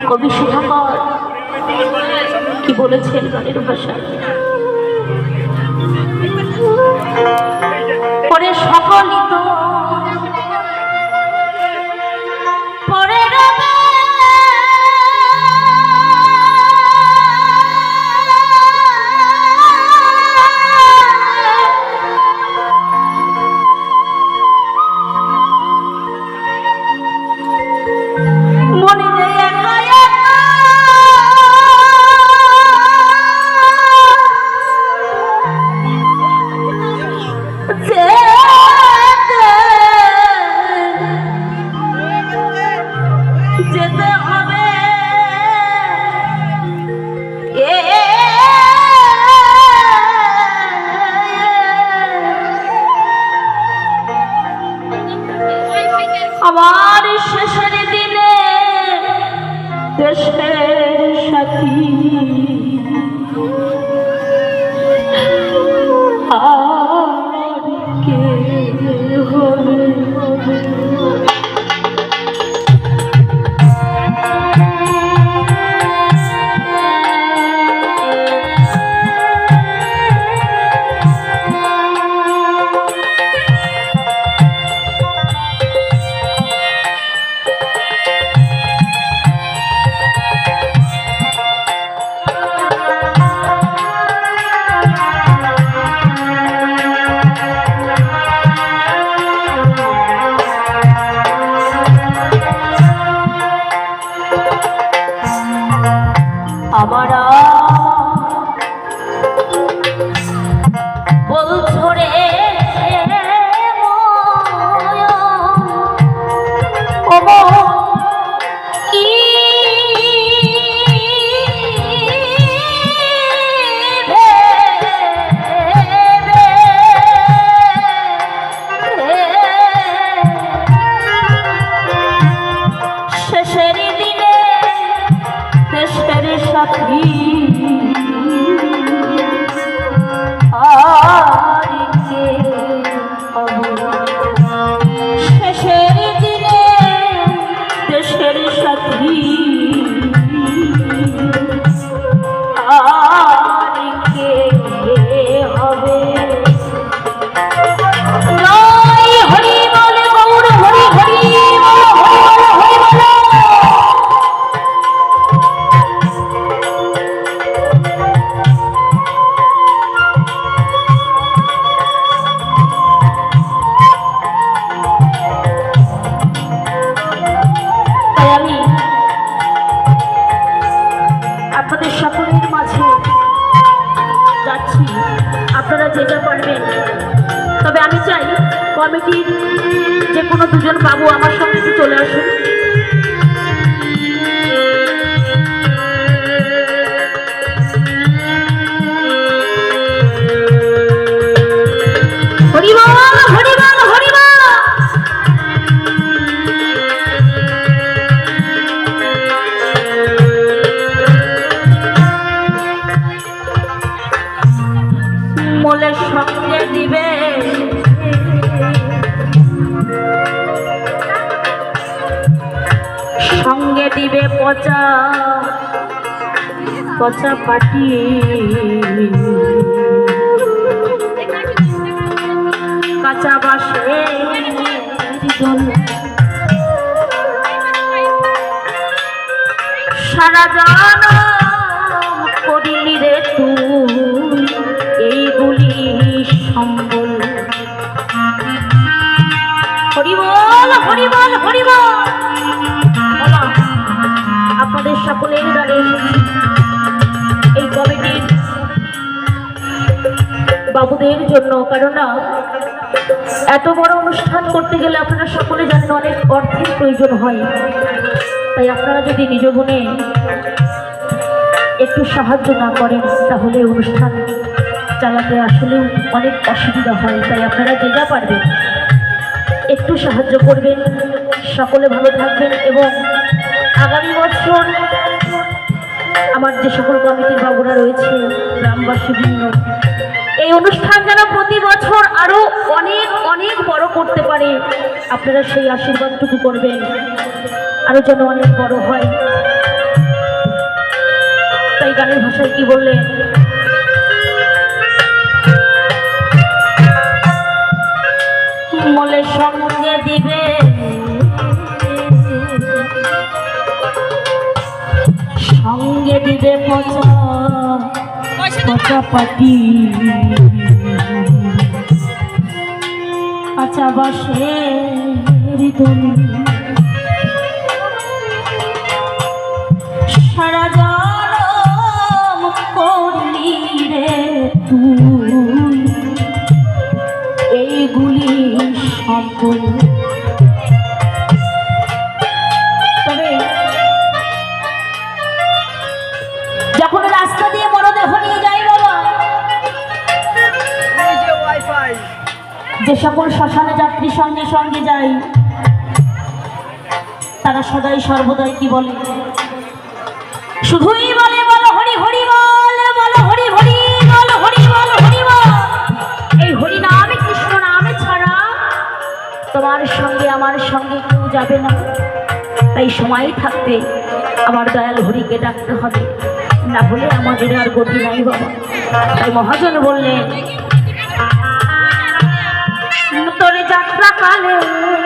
কবি সুধাকর কি বলেছেন গানের ভাষা পরে সকলই সাথী। আপনাদের সকলের মাঝে যাচ্ছি। আপনারা যে যা পারবেন। তবে আমি চাই কমিটির যে কোনো দুজন বাবু আমার সঙ্গে চলে আসুন। পচা পচা পাটি। কাঁচা বাসে সারা জান এই কমিটির বাবুদের জন্য কেননা এত বড় অনুষ্ঠান করতে গেলে আপনারা সকলে জানেন অনেক অর্থের প্রয়োজন হয়। তাই আপনারা যদি নিজ গুণে একটু সাহায্য না করেন, তাহলে অনুষ্ঠান চালাতে আসলেও অনেক অসুবিধা হয়। তাই আপনারা যে যা পারবেন, একটু সাহায্য করবেন। সকলে ভালো থাকবেন এবং আগামী বছর আমার যে সকল কমিটির বাবুরা রয়েছে, গ্রামবাসী ভিন্ন এই অনুষ্ঠান যেন প্রতি বছর আরও অনেক অনেক বড় করতে পারে, আপনারা সেই আশীর্বাদটুকু করবেন। আরও যেন অনেক বড় হয়। তাই গানের ভাষায় কি বললেন? মলে সঙ্গে দিবে সঙ্গে দিবে পচা পচা পাটি আচ্ছা বাসে হৃদয় সারা জনম করলি রে তুই। এইগুলি সকল যে সকল শ্মশানে যাত্রী সঙ্গে সঙ্গে যায় তারা সদাই সর্বদাই কি বলে? শুধুই বলে, বলো হরি হরি বল, বলো হরি হরি, বল হরি বল হরি বল। এই হরি নামে কৃষ্ণ নামে ছাড়া তোমার সঙ্গে, আমার সঙ্গে কেউ যাবে না। তাই সময় থাকতে আমার দয়াল হরিকে ডাকতে হবে। না হলে আমাদের আর গতি নাই বাবা। তাই মহাজন বললেন কালে